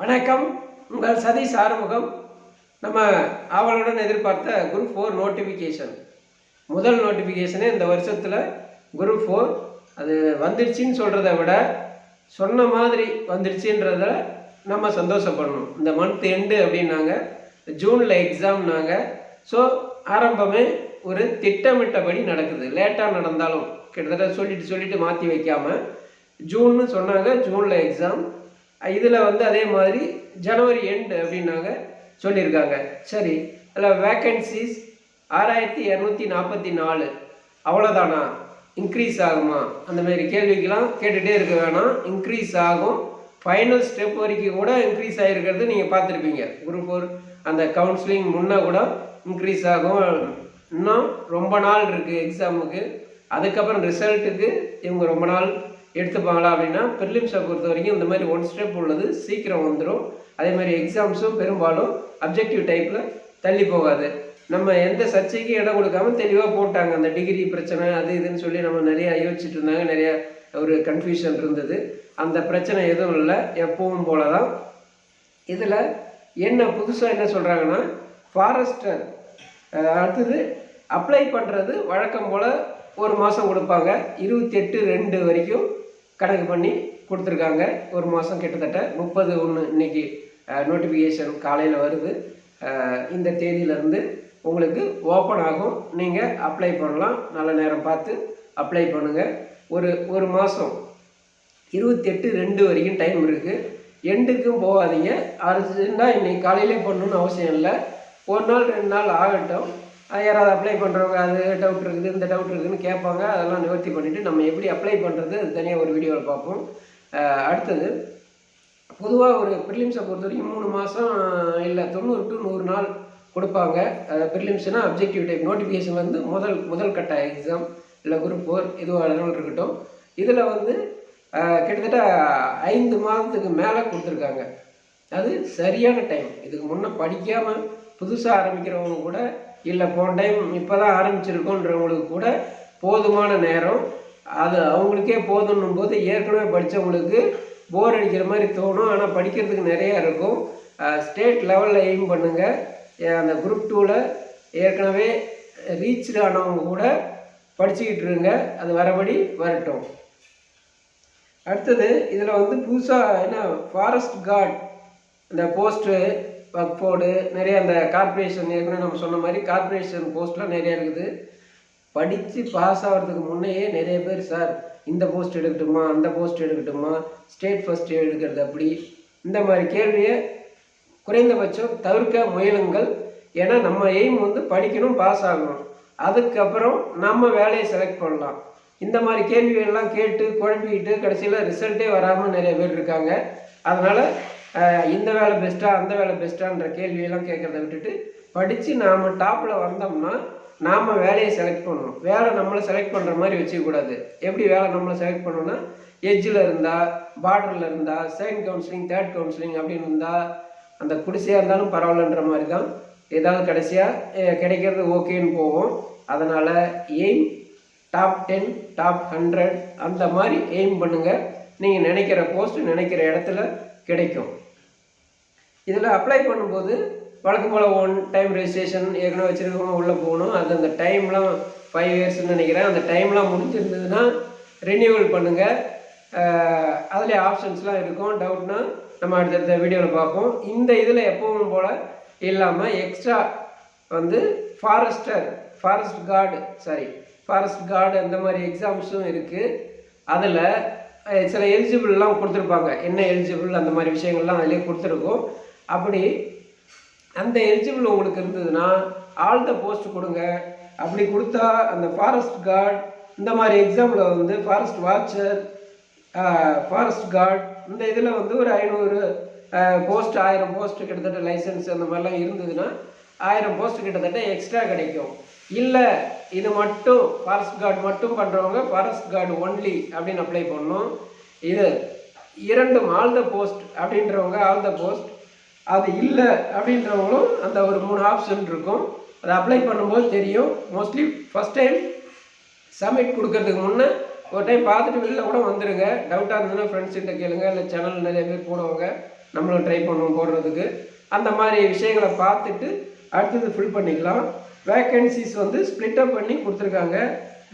வணக்கம். உங்கள் சதீஷ் ஆறுமுகம். நம்ம ஆவலுடன் எதிர்பார்த்த குரூப் ஃபோர் நோட்டிஃபிகேஷன். முதல் நோட்டிஃபிகேஷனே இந்த வருஷத்தில் குரூப் ஃபோர். அது வந்துடுச்சின்னு சொல்கிறத விட சொன்ன மாதிரி வந்துடுச்சின்றத நம்ம சந்தோஷப்படணும். இந்த மந்த் எண்டு அப்படின்னாங்க. ஜூனில் எக்ஸாம்னாங்க ஸோ ஆரம்பமே ஒரு திட்டமிட்டபடி நடக்குது. லேட்டாக நடந்தாலும் கிட்டத்தட்ட சொல்லிட்டு சொல்லிட்டு மாற்றி வைக்காமல் ஜூன்னு சொன்னாங்க ஜூனில் எக்ஸாம் இதில் வந்து அதே மாதிரி ஜனவரி எண்டு அப்படின்னாங்க சொல்லியிருக்காங்க. சரி அதில் வேக்கன்சிஸ் ஆறாயிரத்தி இரநூத்தி நாற்பத்தி நாலு. அவ்வளோதானா இன்க்ரீஸ் ஆகுமா? அந்த மாதிரி கேள்விக்கெல்லாம் கேட்டுகிட்டே இருக்க வேணாம். இன்க்ரீஸ் ஆகும். ஃபைனல் ஸ்டெப் வரைக்கும் கூட இன்க்ரீஸ் ஆகிருக்கிறது நீங்கள் பார்த்துருப்பீங்க. குரூப் ஃபோர் அந்த கவுன்சிலிங் முன்னே கூட இன்க்ரீஸ் ஆகும். இன்னும் ரொம்ப நாள் இருக்குது எக்ஸாமுக்கு அதுக்கப்புறம் ரிசல்ட்டுக்கு இவங்க ரொம்ப நாள் எடுத்துப்பாங்களா அப்படின்னா ப்ரிலிம்ஸை பொறுத்த வரைக்கும் இந்த மாதிரி ஒன் ஸ்டெப் உள்ளது சீக்கிரம் வந்துடும் அதே மாதிரி எக்ஸாம்ஸும் பெரும்பாலும் அப்ஜெக்டிவ் டைப்பில் தள்ளி போகாது. நம்ம எந்த சர்ச்சைக்கும் இடம் கொடுக்காம தெளிவாக போட்டாங்க. அந்த டிகிரி பிரச்சனை அது இதுன்னு சொல்லி நம்ம நிறைய யோசிச்சுட்டு இருந்தாங்க. நிறையா ஒரு கன்ஃபியூஷன் இருந்தது. அந்த பிரச்சனை எதுவும் இல்லை. எப்பவும் போல தான் இதில் என்ன புதுசாக என்ன சொல்கிறாங்கன்னா ஃபாரஸ்டர் அடுத்தது அப்ளை பண்ணுறது வழக்கம் போல் ஒரு மாதம் கொடுப்பாங்க. இருபத்தெட்டு ரெண்டு வரைக்கும் கணக்கு பண்ணி கொடுத்துருக்காங்க. ஒரு மாதம் கிட்டத்தட்ட முப்பது ஒன்று இன்னைக்கு நோட்டிஃபிகேஷன் காலையில் வருது. இந்த தேதியிலேருந்து உங்களுக்கு ஓப்பன் ஆகும். நீங்கள் அப்ளை பண்ணலாம். நல்ல நேரம் பார்த்து அப்ளை பண்ணுங்கள் ஒரு ஒரு மாதம் இருபத்தெட்டு ரெண்டு வரைக்கும் டைம் இருக்குது எண்டுக்கும் போகாதீங்க. அர்ஜென்ட்டாக இன்றைக்கி காலையிலே பண்ணணுன்னு அவசியம் இல்லை. ஒரு நாள் ரெண்டு நாள் ஆகட்டும். யாராவது அப்ளை பண்ணுறவங்க அது டவுட் இருக்குது இந்த டவுட் இருக்குதுன்னு கேட்பாங்க. அதெல்லாம் நிவர்த்தி பண்ணிவிட்டு நம்ம எப்படி அப்ளை பண்ணுறது அது தனியாக ஒரு வீடியோவில் பார்ப்போம். அடுத்தது பொதுவாக ஒரு ப்ரிலிம்ஸை பொறுத்த வரைக்கும் மூணு மாதம் இல்லை தொண்ணூறு டு நூறு நாள் கொடுப்பாங்க. ப்ரிலிம்ஸ்னால் அப்ஜெக்டிவ் டைப் நோட்டிஃபிகேஷன் வந்து முதல் முதல் கட்ட எக்ஸாம் இல்லை குரூப் ஃபோர் இதுவாக இருக்கட்டும். இதில் வந்து கிட்டத்தட்ட ஐந்து மாதத்துக்கு மேலே கொடுத்துருக்காங்க. அது சரியான டைம் இதுக்கு முன்னே படிக்காமல் புதுசாக ஆரம்பிக்கிறவங்க கூட இல்லை போன டைம் இப்போ தான் ஆரம்பிச்சிருக்கோன்றவங்களுக்கு கூட போதுமான நேரம். அது அவங்களுக்கே போதும்னும் போது ஏற்கனவே படித்தவங்களுக்கு போர் அடிக்கிற மாதிரி தோணும். ஆனால் படிக்கிறதுக்கு நிறையா இருக்கும். ஸ்டேட் லெவலில் எய்ம் பண்ணுங்கள் அந்த குரூப் டூவில் ஏற்கனவே ரீச் ஆனவங்க கூட படிச்சுக்கிட்டு இருங்க. அது வரபடி வரட்டும். அடுத்தது இதில் வந்து புதுசாக என்ன ஃபாரஸ்ட் கார்ட் இந்த போஸ்ட்டு வக்ஃபோர்டு நிறைய அந்த கார்பரேஷன் ஏற்கனவே நம்ம சொன்ன மாதிரி கார்பரேஷன் போஸ்ட்லாம் நிறைய இருக்குது. படித்து பாஸ் ஆகிறதுக்கு முன்னையே நிறைய பேர் சார் இந்த போஸ்ட் எடுக்கட்டுமா? அந்த போஸ்ட் எடுக்கட்டுமா? ஸ்டேட் ஃபஸ்ட் எடுக்கிறது அப்படி. இந்த மாதிரி கேள்வியை குறைந்தபட்சம் தவிர்க்க முயலுங்கள். ஏன்னா நம்ம எய்ம் வந்து படிக்கணும் பாஸ் ஆகணும். அதுக்கப்புறம் நம்ம வேலையை செலக்ட் பண்ணலாம். இந்த மாதிரி கேள்விகள்லாம் கேட்டு குழப்பிக்கிட்டு கடைசியில் ரிசல்ட்டே வராமல் நிறைய பேர் இருக்காங்க. அதனால் இந்த வேலை பெஸ்ட்டாக அந்த வேலை பெஸ்ட்டான்ற கேள்வியெல்லாம் கேட்குறத விட்டுட்டு படித்து நாம் டாப்பில் வந்தோம்னா நாம் வேலையை செலக்ட் பண்ணணும். வேலை நம்மளை செலக்ட் பண்ணுற மாதிரி வச்சுக்கக்கூடாது. எப்படி வேலை நம்மளை செலக்ட் பண்ணணும்னா எட்ஜில் இருந்தால் பார்டரில் இருந்தால் செகண்ட் கவுன்சிலிங் தேர்ட் கவுன்சிலிங் அப்படின்னு இருந்தால் அந்த குடிசையாக இருந்தாலும் பரவாயில்லன்ற மாதிரி தான் ஏதாவது கடைசியாக கிடைக்கிறது ஓகேன்னு போவோம் அதனால் aim top ten top hundred அந்த மாதிரி எய்ம் பண்ணுங்கள் நீங்கள் நினைக்கிற போஸ்ட் நினைக்கிற இடத்துல கிடைக்கும். இதில் அப்ளை பண்ணும்போது வழக்கம் போல் ஒன் டைம் ரெஜிஸ்ட்ரேஷன் ஏற்கனவே வச்சுருக்கவங்க உள்ளே போகணும். அது அந்த டைம்லாம் ஃபைவ் இயர்ஸ்னு நினைக்கிறேன். அந்த டைம்லாம் முடிஞ்சிருந்ததுன்னா ரினியூவல் பண்ணுங்கள் அதில் ஆப்ஷன்ஸ்லாம் இருக்கும். டவுட்னா நம்ம அடுத்தடுத்த வீடியோவில் பார்ப்போம். இந்த இதில் எப்பவும் போல் இல்லாமல் எக்ஸ்ட்ரா வந்து forester forest guard sorry forest guard அந்த மாதிரி எக்ஸாம்ஸும் இருக்குது அதில் சில எலிஜிபிள்லாம் கொடுத்துருப்பாங்க. என்ன எலிஜிபிள் அந்த மாதிரி விஷயங்கள்லாம் அதிலே கொடுத்துருக்கோம். அப்படி அந்த எலிஜிபிள் உங்களுக்கு இருந்ததுன்னா ஆல் த போஸ்ட் கொடுங்க. அப்படி கொடுத்தா அந்த ஃபாரஸ்ட் கார்டு இந்த மாதிரி எக்ஸாமில் வந்து ஃபாரஸ்ட் வாட்சர் ஃபாரஸ்ட் கார்டு இந்த இதில் வந்து ஒரு ஐநூறு போஸ்ட் ஆயிரம் போஸ்ட் கிட்டத்தட்ட லைசன்ஸ் அந்த மாதிரிலாம் இருந்ததுன்னா ஆயிரம் போஸ்ட் கிட்டத்தட்ட எக்ஸ்ட்ரா கிடைக்கும். இல்லை இது மட்டும் ஃபாரஸ்ட் கார்டு மட்டும் பண்ணுறவங்க ஃபாரஸ்ட் கார்டு ஒன்லி அப்படின்னு அப்ளை பண்ணணும். இது இரண்டும் ஆல் த போஸ்ட் அப்படின்றவங்க ஆல் த போஸ்ட் அது இல்லை அப்படின்றவங்களும் அந்த ஒரு மூணு ஆப்ஷன் இருக்கும். அதை அப்ளை பண்ணும்போது தெரியும். மோஸ்ட்லி ஃபஸ்ட் டைம் சப்மிட் கொடுக்கறதுக்கு முன்னே ஒரு டைம் பார்த்துட்டு வெளில கூட வந்துடுங்க டவுட்டாக இருந்ததுன்னா ஃப்ரெண்ட்ஸ்கிட்ட கேளுங்க. இல்லை சேனல் நிறைய பேர் போடுவாங்க நம்மளும் ட்ரை பண்ணுவோம் போடுறதுக்கு. அந்த மாதிரி விஷயங்களை பார்த்துட்டு அடுத்தது ஃபில் பண்ணிக்கலாம். வேக்கன்சிஸ் வந்து ஸ்ப்ளிட்டப் பண்ணி கொடுத்துருக்காங்க.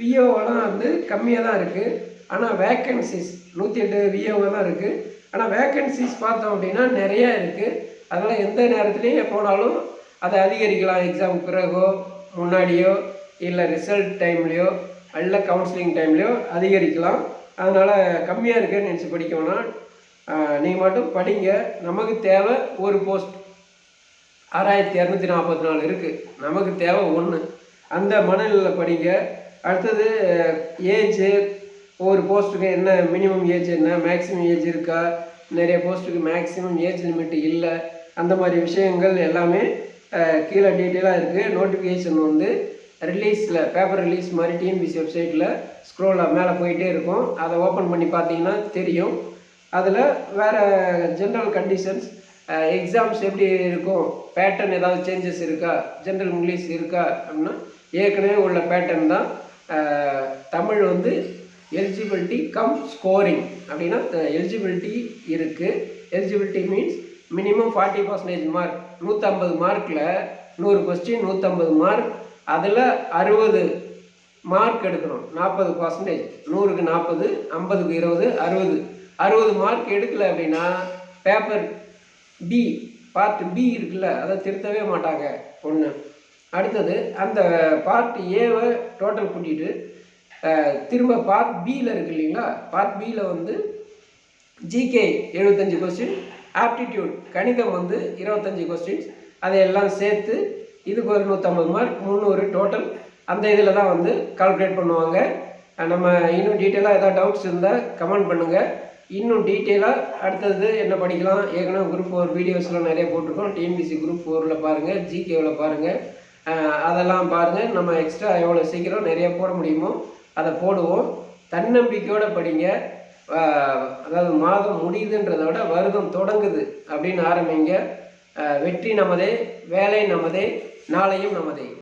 விஓவெல்லாம் வந்து கம்மியாக தான் இருக்குது ஆனால் வேக்கன்சிஸ் நூற்றி எட்டு விஓ தான் இருக்குது ஆனால் வேக்கன்சிஸ் பார்த்தோம் அப்படின்னா நிறையா இருக்குது அதனால் எந்த நேரத்துலையும் போனாலும் அதை அதிகரிக்கலாம். எக்ஸாம் பிறகோ முன்னாடியோ இல்லை ரிசல்ட் டைம்லேயோ இல்லை கவுன்சிலிங் டைம்லேயோ அதிகரிக்கலாம். அதனால் கம்மியாக இருக்குன்னு நினச்சி படிக்கணும்னா நீங்கள் மட்டும் படிங்க. நமக்கு தேவை ஒரு போஸ்ட் ஆறாயிரத்தி இரநூத்தி நாற்பத்தி நாலு இருக்குது நமக்கு தேவை ஒன்று அந்த மனநிலையில் படிங்க. அடுத்தது ஏஜு. ஒவ்வொரு போஸ்ட்டுக்கு என்ன மினிமம் ஏஜ் என்ன? மேக்ஸிமம் ஏஜ் இருக்கா? நிறைய போஸ்ட்டுக்கு மேக்ஸிமம் ஏஜ் லிமிட் இல்லை. அந்த மாதிரி விஷயங்கள் எல்லாமே கீழே டீட்டெயிலாக இருக்குது நோட்டிஃபிகேஷன் வந்து ரிலீஸில் பேப்பர் ரிலீஸ் மாதிரி டிஎன்பிசி வெப்சைட்டில் ஸ்க்ரோலில் மேலே போயிட்டே இருக்கும். அதை ஓப்பன் பண்ணி பார்த்தீங்கன்னா தெரியும். அதில் வேறு ஜென்ரல் கண்டிஷன்ஸ் எக்ஸாம்ஸ் எப்படி இருக்கும்? பேட்டர்ன் ஏதாவது சேஞ்சஸ் இருக்கா? ஜென்ரல் இங்கிலீஷ் இருக்கா? அப்படின்னா ஏற்கனவே உள்ள பேட்டர்ன் தான் தமிழ் வந்து எலிஜிபிலிட்டி கம் ஸ்கோரிங் அப்படின்னா எலிஜிபிலிட்டி இருக்குது eligibility means minimum forty percentage mark நூற்றம்பது மார்க்கில் நூறு கொஸ்டின் நூற்றம்பது மார்க் அதில் அறுபது மார்க் எடுக்கணும். நாற்பது பர்சன்டேஜ் நூறுக்கு நாற்பது ஐம்பதுக்கு இருபது அறுபது. அறுபது மார்க் எடுக்கல அப்படின்னா பேப்பர் பி பார்ட் பி இருக்குல்ல அதை திருத்தவே மாட்டாங்க ஒன்று அடுத்தது அந்த பார்ட் ஏவை டோட்டல் கூட்டிட்டு திரும்ப பார்ட் பியில் இருக்கு இல்லைங்களா? பார்ட் பியில் வந்து ஜிகே எழுபத்தஞ்சு கொஸ்டின் ஆப்டிடியூட் கணிதம் வந்து இருபத்தஞ்சி கொஸ்டின்ஸ் அதையெல்லாம் சேர்த்து இதுக்கு ஒரு நூற்றம்பது மார்க் முந்நூறு டோட்டல் அந்த இதில் தான் வந்து கால்குலேட் பண்ணுவாங்க. நம்ம இன்னும் டீட்டெயிலாக ஏதாவது டவுட்ஸ் இருந்தால் கமெண்ட் பண்ணுங்கள் இன்னும் டீட்டெயிலாக அடுத்தது என்ன படிக்கலாம்? ஏற்கனவே குரூப் ஃபோர் வீடியோஸ்லாம் நிறைய போட்டிருக்கோம். டிஎன்பிசி குரூப் ஃபோரில் பாருங்கள் ஜிகேவில் பாருங்கள் அதெல்லாம் பாருங்கள் நம்ம எக்ஸ்ட்ரா எவ்வளோ சீக்கிரம் நிறைய போட முடியுமோ அதை போடுவோம். தன்னம்பிக்கையோடு படிங்க. அதாவது மாதம் முடியுதுன்றதை விட வருடம் தொடங்குது அப்படின்னு ஆரம்பிங்க. வெற்றி நமதே வேலை நமதே நாளையும் நமதே.